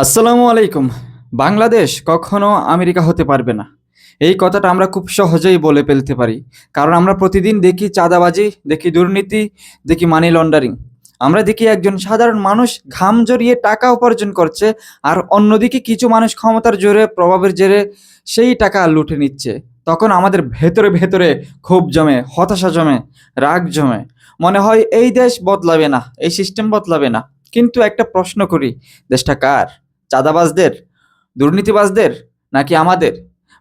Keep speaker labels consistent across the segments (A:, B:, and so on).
A: আসসালামু আলাইকুম। বাংলাদেশ কখনো আমেরিকা হতে পারবে না। এই কথাটা আমরা খুব সহজেই বলে ফেলতে পারি। কারণ আমরা প্রতিদিন দেখি চাঁদাবাজি, দেখি দুর্নীতি, দেখি মানি লন্ডারিং আমরা দেখি একজন সাধারণ মানুষ ঘাম জড়িয়ে টাকা উপার্জন করছে আর অন্যদিকে কিছু মানুষ ক্ষমতার জোরে, প্রভাবের জেরে সেই টাকা লুটে নিচ্ছে। তখন আমাদের ভেতরে ভেতরে ক্ষোভ জমে, হতাশা জমে, রাগ জমে। মনে হয় এই দেশ বদলাবে না, এই সিস্টেম বদলাবে না। কিন্তু একটা প্রশ্ন করি, দেশটা কার? চাঁদাবাজদের দুর্নীতিবাজদের নাকি আমাদের?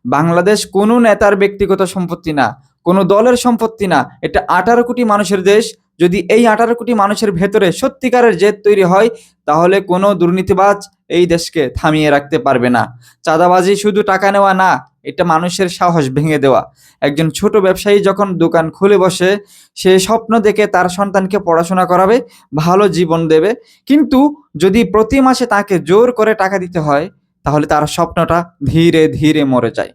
A: বাংলাদেশ কোনো নেতার ব্যক্তিগত সম্পত্তি না। কোনো দলের সম্পত্তি না, এটা আঠারো কোটি মানুষের দেশ। যদি এই আঠারো কোটি মানুষের ভেতরে সত্যিকারের জেদ তৈরি হয়, তাহলে কোনো দুর্নীতিবাজ এই দেশকে থামিয়ে রাখতে পারবে না। চাঁদাবাজি শুধু টাকা নেওয়া না, এটা মানুষের সাহস ভেঙে দেওয়া। একজন ছোট ব্যবসায়ী যখন দোকান খুলে বসে, সে স্বপ্ন দেখে তার সন্তানকে পড়াশোনা করাবে, ভালো জীবন দেবে। কিন্তু যদি প্রতি মাসে তাকে জোর করে টাকা দিতে হয়, তাহলে তার স্বপ্নটা ধীরে ধীরে মরে যায়।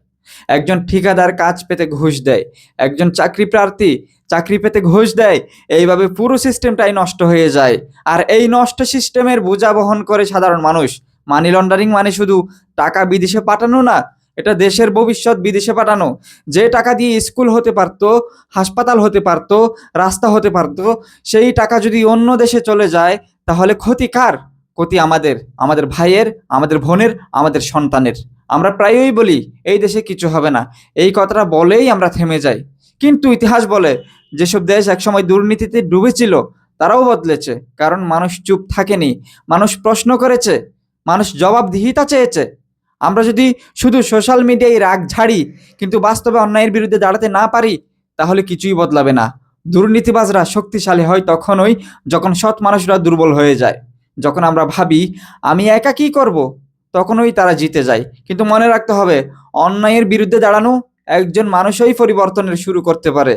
A: একজন ঠিকাদার কাজ পেতে ঘুষ দেয়, একজন চাকরি প্রার্থী চাকরি পেতে ঘুষ দেয়, এইভাবে পুরো সিস্টেমটাই নষ্ট হয়ে যায়। আর এই নষ্ট সিস্টেমের বোঝা বহন করে সাধারণ মানুষ। মানি লন্ডারিং মানে শুধু টাকা বিদেশে পাঠানো না, এটা দেশের ভবিষ্যৎ বিদেশে পাঠানো। যে টাকা দিয়ে স্কুল হতে পারতো, হাসপাতাল হতে পারতো, রাস্তা হতে পারতো, সেই টাকা যদি অন্য দেশে চলে যায়, তাহলে ক্ষতি কার? ক্ষতি আমাদের আমাদের ভাইয়ের, আমাদের বোনের, আমাদের সন্তানের। আমরা প্রায়ই বলি, এই দেশে কিছু হবে না। এই কথাটা বলেই আমরা থেমে যাই। কিন্তু ইতিহাস বলে, যেসব দেশ একসময় দুর্নীতিতে ডুবেছিল, তারাও বদলেছে। কারণ মানুষ চুপ থাকেনি, মানুষ প্রশ্ন করেছে, মানুষ জবাবদিহিতা চেয়েছে। আমরা যদি শুধু সোশ্যাল মিডিয়ায় রাগ ঝাড়ি, কিন্তু বাস্তবে অন্যায়ের বিরুদ্ধে দাঁড়াতে না পারি, তাহলে কিছুই বদলাবে না। দুর্নীতিবাজরা শক্তিশালী হয় তখনই যখন সৎ মানুষরা দুর্বল হয়ে যায়। যখন আমরা ভাবি, আমি একা কি করব? তখনই তারা জিতে যায়। কিন্তু মনে রাখতে হবে, অন্যায়ের বিরুদ্ধে দাঁড়ানো একজন মানুষই পরিবর্তনের শুরু করতে পারে।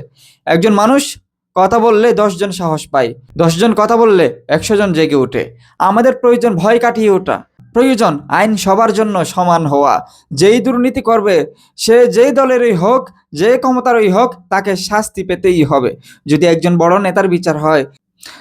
A: একজন মানুষ কথা বললে দশজন সাহস পায়। দশজন কথা বললে একশো জন জেগে ওঠে। আমাদের প্রয়োজন ভয় কাটিয়ে ওঠা। প্রয়োজন আইন সবার জন্য সমান হওয়া। যেই দুর্নীতি করবে, সে যেই দলেরই হোক, যে ক্ষমতারই হোক, তাকে শাস্তি পেতেই হবে। যদি একজন বড় নেতার বিচার হয়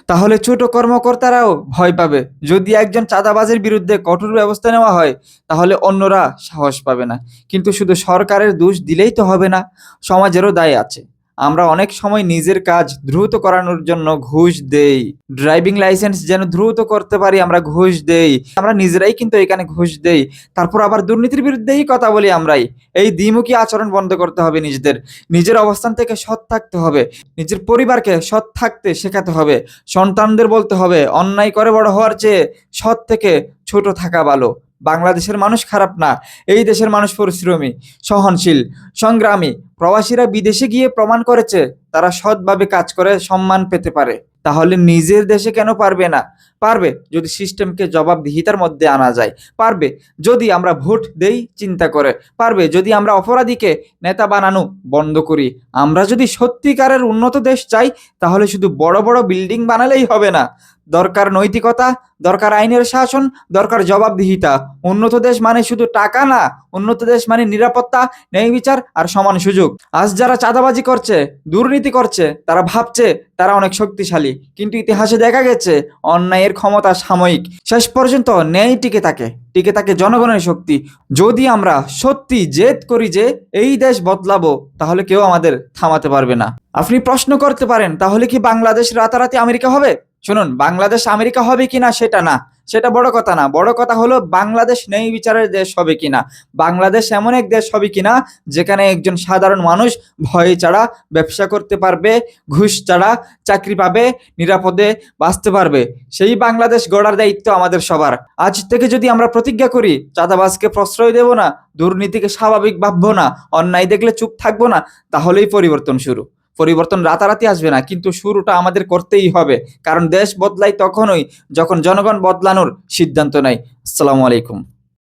A: তাহলে ছোট কর্মকর্তারাও ভয় পাবে। যদি একজন চাঁদাবাজের বিরুদ্ধে কঠোর ব্যবস্থা নেওয়া হয়, তাহলে অন্যরা সাহস পাবে না। কিন্তু শুধু সরকারের দোষ দিলেই তো হবে না, সমাজেরও দায় আছে। আমরা অনেক সময় নিজের কাজ দ্রুত করানোর জন্য ঘুষ দেই। ড্রাইভিং লাইসেন্স যেন দ্রুত করতে পারি, আমরা ঘুষ দেই। আমরা নিজেরাই কিন্তু এখানে ঘুষ দেই। তারপর আবার দুর্নীতির বিরুদ্ধেই কথা বলি আমরাই। এই দ্বিমুখী আচরণ বন্ধ করতে হবে নিজেদের। নিজের অবস্থান থেকে সৎ থাকতে হবে। নিজের পরিবারকে সৎ থাকতে শেখাতে হবে। সন্তানদের বলতে হবে, অন্যায় করে বড় হওয়ার চেয়ে সৎ থেকে ছোট থাকা ভালো। বাংলাদেশের মানুষ খারাপ না, এই দেশের মানুষ পরিশ্রমী, সহনশীল, সংগ্রামী। প্রবাসীরা বিদেশে গিয়ে প্রমাণ করেছে, তারা সৎভাবে কাজ করে সম্মান পেতে পারে। তাহলে নিজের দেশে কেন পারবে না? পারবে যদি সিস্টেমকে জবাবদিহিতার মধ্যে আনা যায়। পারবে যদি আমরা ভোট দেই, চিন্তা করে। পারবে যদি আমরা অপরাধীকে নেতা বানানো বন্ধ করি। আমরা যদি সত্যিকারের উন্নত দেশ চাই, তাহলে শুধু বড় বড় বিল্ডিং বানালেই হবে না। দরকার নৈতিকতা, দরকার আইনের শাসন, দরকার জবাবদিহিতা। উন্নত দেশ মানে শুধু টাকা না, উন্নত দেশ মানে নিরাপত্তা, ন্যায় বিচার আর সমান সুযোগ। আজ যারা চাঁদাবাজি করছে, দুর্নীতি করছে, তারা ভাবছে তারা অনেক শক্তিশালী। কিন্তু ইতিহাসে দেখা গেছে, অন্যায়ের ক্ষমতা সাময়িক। শেষ পর্যন্ত ন্যায় টিকে থাকে টিকে থাকে জনগণের শক্তি। যদি আমরা সত্যি জেদ করি যে এই দেশ বদলাবো, তাহলে কেউ আমাদের থামাতে পারবে না। আপনি প্রশ্ন করতে পারেন, তাহলে কি বাংলাদেশ রাতারাতি আমেরিকা হবে? শুনুন, বাংলাদেশ আমেরিকা হবে কিনা সেটা না। সেটা বড় কথা না। বড় কথা হলো বাংলাদেশ নেই বিচারের দেশ হবে কিনা। বাংলাদেশ এমন এক দেশ হবে কিনা, যেখানে একজন সাধারণ মানুষ ভয় ছাড়া ব্যবসা করতে পারবে, ঘুষ ছাড়া চাকরি পাবে, নিরাপদে বাঁচতে পারবে। সেই বাংলাদেশ গড়ার দায়িত্ব আমাদের সবার। আজ থেকে যদি আমরা প্রতিজ্ঞা করি, চাঁদাবাজকে প্রশ্রয় দেব না, দুর্নীতিকে স্বাভাবিক ভাববো না, অন্যায় দেখলে চুপ থাকব না, তাহলেই পরিবর্তন শুরু। পরিবর্তন রাতারাতি আসবে না, কিন্তু শুরুটা আমাদের করতেই হবে। কারণ দেশ বদলায় তখনই যখন জনগণ বদলানোর সিদ্ধান্ত নেয়। আসসালামু আলাইকুম।